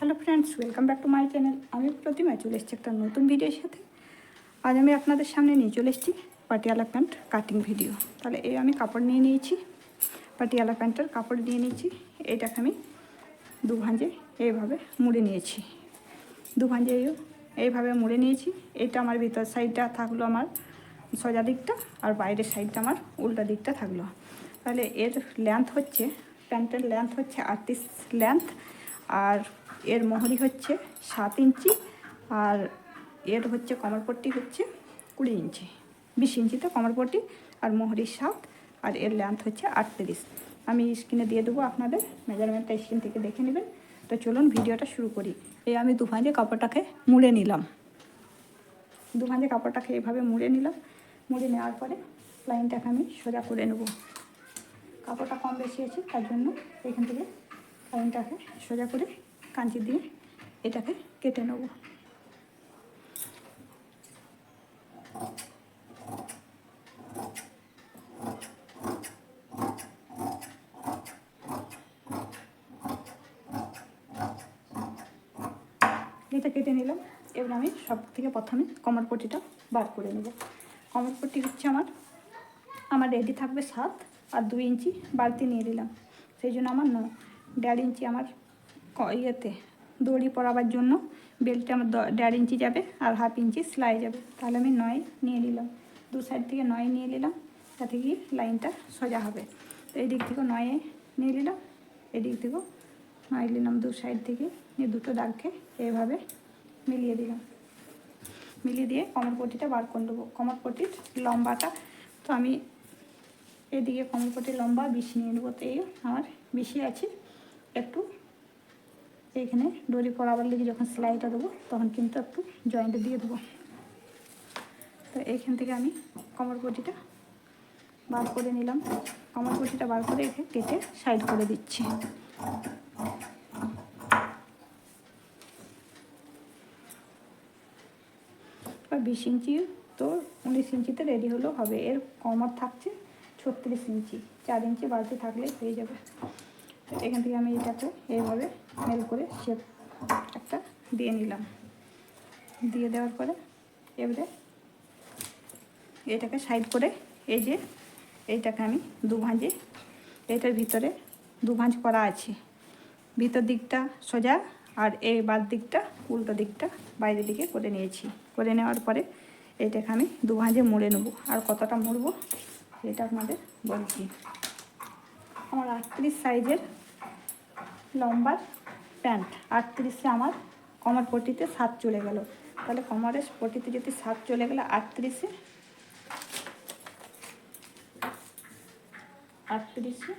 Hello friends welcome back to my channel আমি প্রতিমা, চলে এসেছি একটা নতুন ভিডিওর সাথে। আজ আমি আপনাদের সামনে নিয়ে চলে এসেছি পাটিয়ালা প্যান্ট কাটিং ভিডিও তাহলে এই আমি কাপড় নিয়ে নিয়েছি। পাটিয়ালা প্যান্টের কাপড় নিয়ে নিয়েছি। এইটাকে আমি দু ভাঁজে এইভাবে মুড়ে নিয়েছি। দু ভাঁজে এইভাবে মুড়ে নিয়েছি। এটা আমার ভিতর সাইডটা থাকল আমার সোজা দিকটা আর বাইরের সাইডটা আমার উল্টা দিকটা থাকল। তাহলে এর লেন্থ হচ্ছে প্যান্টের লেন্থ হচ্ছে আটত্রিশ লেন্থ আর এর মহরি হচ্ছে সাত ইঞ্চি আর এর হচ্ছে কমরপট্টি হচ্ছে কুড়ি ইঞ্চি, বিশ ইঞ্চিতে কমরপট্টি আর মোহরির সাত আর এর লেন্থ হচ্ছে আটত্রিশ। আমি স্ক্রিনে দিয়ে দেবো আপনাদের মেজারমেন্টটা স্ক্রিন থেকে দেখে নেবেন। তো চলুন ভিডিওটা শুরু করি। এই আমি দু ভাঁজে কাপড়টাকে মুড়ে নিলাম। দু ভাঁজে কাপড়টাকে এভাবে মুড়ে নিলাম। মুড়ে নেওয়ার পরে লাইনটাকে আমি সোজা করে নেব। কাপড়টা কম বেশি আছে, তার জন্য এখান থেকে লাইনটাকে সোজা করে কাঁচি দিয়ে এটাকে কেটে নেব। এটা কেটে নিলাম। এবার আমি সব থেকে প্রথমে কমরপট্টিটা বার করে নেব। কমরপট্টি হচ্ছে আমার আমার রেডি থাকবে সাত আর দুই ইঞ্চি বাড়তি নিয়ে নিলাম। সেই জন্য আমার ন, দেড় ইঞ্চি আমার ইয়েতে দড়ি পরাবার জন্য বেল্টে আমার দেড় ইঞ্চি যাবে আর হাফ ইঞ্চি সেলাই যাবে। তাহলে আমি নয় নিয়ে নিলাম। দু সাইড থেকে নয় নিয়ে নিলাম। তাতে কি লাইনটা সোজা হবে। তো এই দিক থেকেও নয়ে নিয়ে নিলাম। এদিক থেকেও নয় নিলাম দু সাইড থেকে। নিয়ে দুটো দাগকে এইভাবে মিলিয়ে দিলাম। মিলিয়ে দিয়ে কমরপট্টিটা বার করে দেবো কমরপট্টির লম্বাটা তো আমি এদিকে কমরপট্টির লম্বা বেশি নিয়ে নেব। তো এই আমার বেশি আছে। একটু এইখানে ডরি পরাবার লেগে যখন সেলাইটা দেবো, তখন কিন্তু একটু জয়েন্ট দিয়ে দেবো। তো এইখান থেকে আমি কমরপট্টিটা বার করে নিলাম। কমরপট্টিটা বার করে এখানে কেটে সাইড করে দিচ্ছি। বিশ ইঞ্চি তো উনিশ ইঞ্চিতে রেডি হলেও হবে। এর কমর থাকছে ছত্রিশ ইঞ্চি। চার ইঞ্চি বাড়তি থাকলে হয়ে যাবে। এখান থেকে আমি এটাকে এইভাবে মেল করে শেপ একটা দিয়ে নিলাম। দিয়ে দেওয়ার পরে এবারে এটাকে সাইড করে এই যে এইটাকে আমি দু ভাঁজে এটার ভিতরে দু ভাঁজ করা আছে। ভিতর দিকটা সোজা আর এই বাদ দিকটা উল্টো দিকটা বাইরের দিকে করে নিয়েছি। করে নেওয়ার পরে এটাকে আমি দু ভাঁজে মুড়ে নেব। আর কতটা মুড়বো এটা আপনাদের বলছি। আমার আটত্রিশ সাইজের লম্বার প্যান্ট। আটত্রিশে আমার কমর পট্টিতে সাত চলে গেল। তাহলে কমরের পট্টিতে যদি সাত চলে গেলে, আটত্রিশে? আটত্রিশে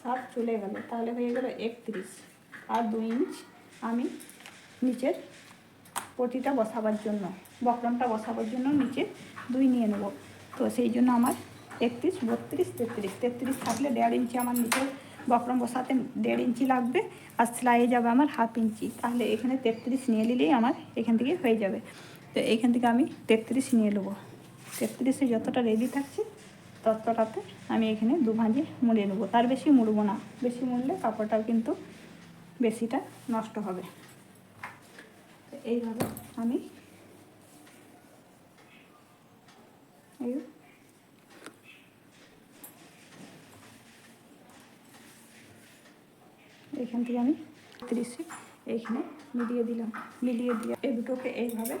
সাত চলে গেল, তাহলে হয়ে গেল একত্রিশ। আর দুই ইঞ্চ আমি নিচের পটিটা বসাবার জন্য, বক্রমটা বসাবার জন্য নিচে দুই নিয়ে নেব। তো সেই জন্য আমার একত্রিশ, বত্রিশ, তেত্রিশ। তেত্রিশ থাকলে দেড় ইঞ্চি আমার নিচের বক্রম বসাতে দেড় ইঞ্চি লাগবে আর সেলাইয়ে যাবে আমার হাফ ইঞ্চি। তাহলে এখানে তেত্রিশ নিয়ে নিলেই আমার এখান থেকে হয়ে যাবে। তো এইখান থেকে আমি তেত্রিশ নিয়ে নেব। তেত্রিশে যতটা রেডি থাকছে, ততটাতে আমি এখানে দু ভাঁজে মুড়ে নেব। তার বেশি মুড়বো না। বেশি মুড়লে কাপড়টাও কিন্তু বেশিটা নষ্ট হবে। তো এইভাবে আমি এই এখান থেকে আমি তিরিশে এইখানে মিলিয়ে দিলাম, মিলিয়ে দিয়ে এই দুটোকে এইভাবে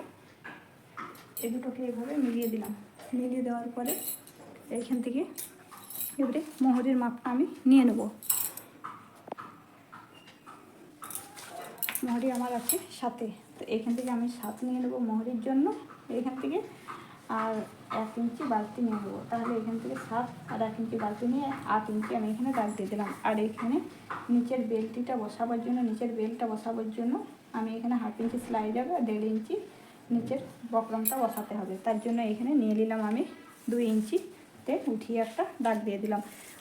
এই দুটোকে এইভাবে মিলিয়ে দিলাম। মিলিয়ে দেওয়ার পরে এইখান থেকে এবারে মোহরের মাপটা আমি নিয়ে নেব। মোহরি আমার আছে সাথে তো এখান থেকে আমি সাত নিয়ে নেব মোহরির জন্য। এখান থেকে আর এক ইঞ্চি বালতি নিয়ে নেব। তাহলে এখান থেকে সাত আর এক ইঞ্চি বালতি নিয়ে আট ইঞ্চি আমি এখানে দাগ দিয়ে দিলাম। আর এখানে নিচের বেল্টিটা বসাবার জন্য, নিচের বেল্টটা বসাবার জন্য আমি এখানে হাফ ইঞ্চি সেলাই যাবে আর দেড় ইঞ্চি নিচের বক্রমটা বসাতে হবে। তার জন্য এখানে নিয়ে নিলাম আমি দুই ইঞ্চিতে উঠিয়ে একটা দাগ দিয়ে দিলাম।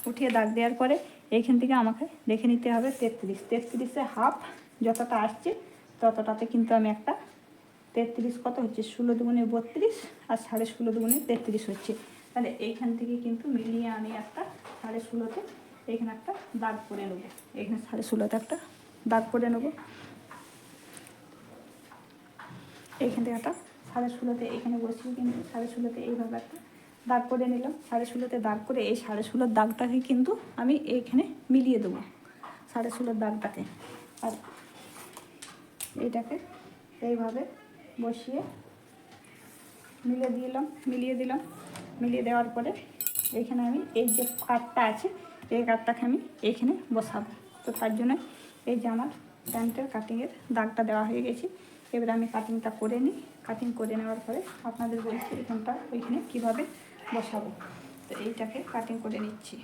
উঠিয়ে দাগ দেওয়ার পরে এইখান থেকে আমাকে দেখে নিতে হবে তেত্রিশ। তেত্রিশে হাফ যতটা আসছে ততটাতে কিন্তু আমি একটা তেত্রিশ কত হচ্ছে? ষোলো দুগুণে বত্রিশ আর সাড়ে ষোলো দুগুণে তেত্রিশ হচ্ছে। তাহলে এইখান থেকে কিন্তু মিলিয়ে আমি একটা সাড়ে ষোলোতে এখানে একটা দাগ করে নেব। এখানে সাড়ে ষোলোতে একটা দাগ করে নেব। এইখান থেকে একটা সাড়ে ষোলোতে এখানে বসিয়ে কিন্তু সাড়ে ষোলোতে এইভাবে একটা দাগ করে নিলাম। সাড়ে ষোলোতে দাগ করে এই সাড়ে ষোলোর দাগটাকে কিন্তু আমি এইখানে মিলিয়ে দেবো সাড়ে ষোলোর দাগটাকে। আর এইটাকে এইভাবে বসিয়ে মিলিয়ে দিলাম মিলিয়ে দিলাম, মিলিয়ে দেওয়ার পরে এইখানে আমি এই যে কাঠটা আছে, এই কাঠটাকে আমি এইখানে বসাবো। তো তার জন্য এই যে আমার প্যান্টের কাটিংয়ের দাগটা দেওয়া হয়ে গেছে, এবারে আমি কাটিংটা করে নিই। কাটিং করে নেওয়ার পরে আপনাদের বলছি এখানটা ওইখানে কীভাবে বসাবো। তো এইটাকে কাটিং করে নিচ্ছি।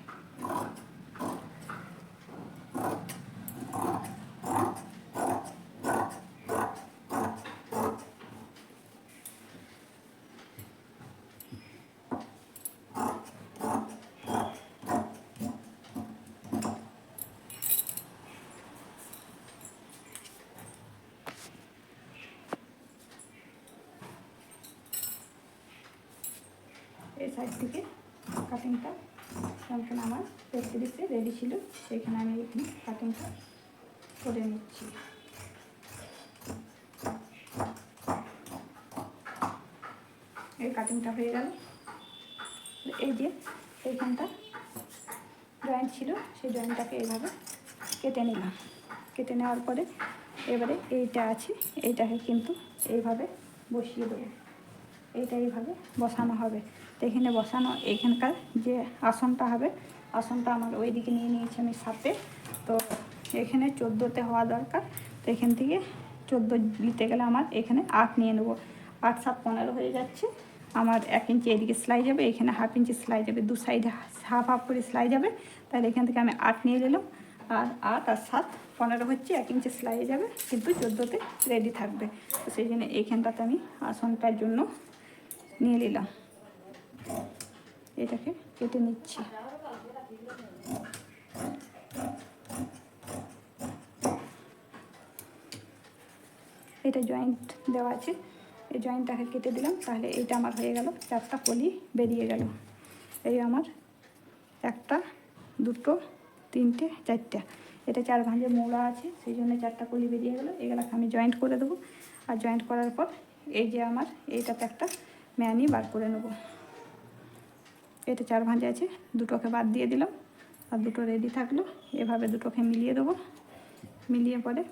সাইড থেকে কাটিংটা যখন আমার তেত্রিশে রেডি ছিল। সেখানে আমি কাটিংটা করে নিচ্ছি। এই কাটিংটা হয়ে গেল। এই যে এইখানটা জয়েন্ট ছিল, সেই জয়েন্টটাকে এইভাবে কেটে নিলাম। কেটে নেওয়ার পরে এবারে এইটা আছে, এইটাকে কিন্তু এইভাবে বসিয়ে দেবো। এইটা এইভাবে বসানো হবে। তো এখানে বসানো, এখানকার যে আসনটা হবে, আসনটা আমার ওই দিকে নিয়ে নিয়েছি আমি সাথে তো এখানে চোদ্দোতে হওয়া দরকার, তো এখান থেকে চোদ্দ দিতে গেলে আমার এখানে আট নিয়ে নেব। আট, সাত, পনেরো হয়ে যাচ্ছে। আমার এক ইঞ্চি এদিকে সেলাই যাবে এখানে হাফ ইঞ্চি সেলাই যাবে দু সাইডে হাফ হাফ করে সেলাই যাবে তাহলে এখান থেকে আমি আট নিয়ে নিলাম। আর আট আর সাত, পনেরো হচ্ছে, এক ইঞ্চি সেলাই যাবে, কিন্তু চোদ্দোতে রেডি থাকবে। তো সেই জন্য এইখানটাতে আমি আসনটার জন্য নিয়ে নিলাম। এটাকে কেটে নিচ্ছি। এটা জয়েন্ট দেওয়া আছে। এই জয়েন্টটাকে কেটে দিলাম, তাহলে এইটা আমার হয়ে গেল। চারটা কলি বেরিয়ে গেল। এই আমার একটা, দুটো, তিনটে, চারটা। এটা চার ভাঁজে মোড়া আছে, সেই জন্য চারটা কলি বেরিয়ে গেলো। এগুলোকে আমি জয়েন্ট করে দেবো। আর জয়েন্ট করার পর এই যে আমার, এইটাতে একটা ম্যানি বার করে নেব। এটা চার ভাঁজে আছে, দুটোকে বাদ দিয়ে দিলাম, আর দুটো রেডি থাকল। এভাবে দুটোকে মিলিয়ে দেবো। মিলিয়ে পরে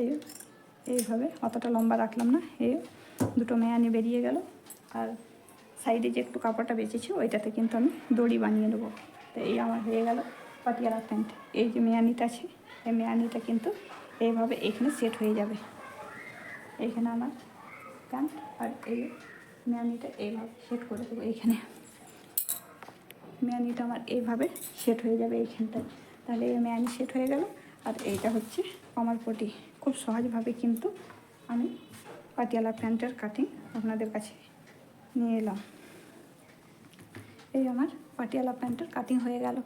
এই, এইভাবে, অতটা লম্বা রাখলাম না, এই দুটো মেয়ানি বেরিয়ে গেল। আর সাইডে যে একটু কাপড়টা বেঁচেছে, ওইটাতে কিন্তু আমি দড়ি বানিয়ে নেব তো এই আমার হয়ে গেল পাটিয়ালা প্যান্ট এই যে মেয়ানিটা আছে, এই মেয়ানিটা কিন্তু এইভাবে এখানে সেট হয়ে যাবে। এইখানে আমার প্যান্ট আর এই মেয়ানিটা এইভাবে সেট করে দেবো এইখানে মেয়ানিটা আমার এইভাবে সেট হয়ে যাবে এইখানটায়। তাহলে এই মেয়ানি সেট হয়ে গেল আর এইটা হচ্ছে আমার পটি। খুব সহজভাবে কিন্তু আমি পাটিয়ালা প্যান্টের কাটিং আপনাদের কাছে নিয়ে এলাম। এই আমার পাটিয়ালা প্যান্টের কাটিং হয়ে গেল।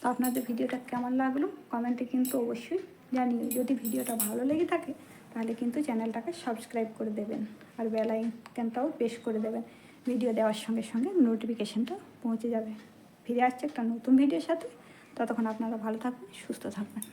তো আপনাদের ভিডিওটা কেমন লাগল? কমেন্টে কিন্তু অবশ্যই জানিয়ে যদি ভিডিওটা ভালো লেগে থাকে, তাহলে কিন্তু চ্যানেলটাকে সাবস্ক্রাইব করে দেবেন আর বেল আইকনটাও প্রেস করে দেবেন। ভিডিও দেওয়ার সঙ্গে সঙ্গে নোটিফিকেশানটা পৌঁছে যাবে। ফিরে আসছে একটা নতুন ভিডিওর সাথে। ততক্ষণ আপনারা ভালো থাকবেন, সুস্থ থাকবেন।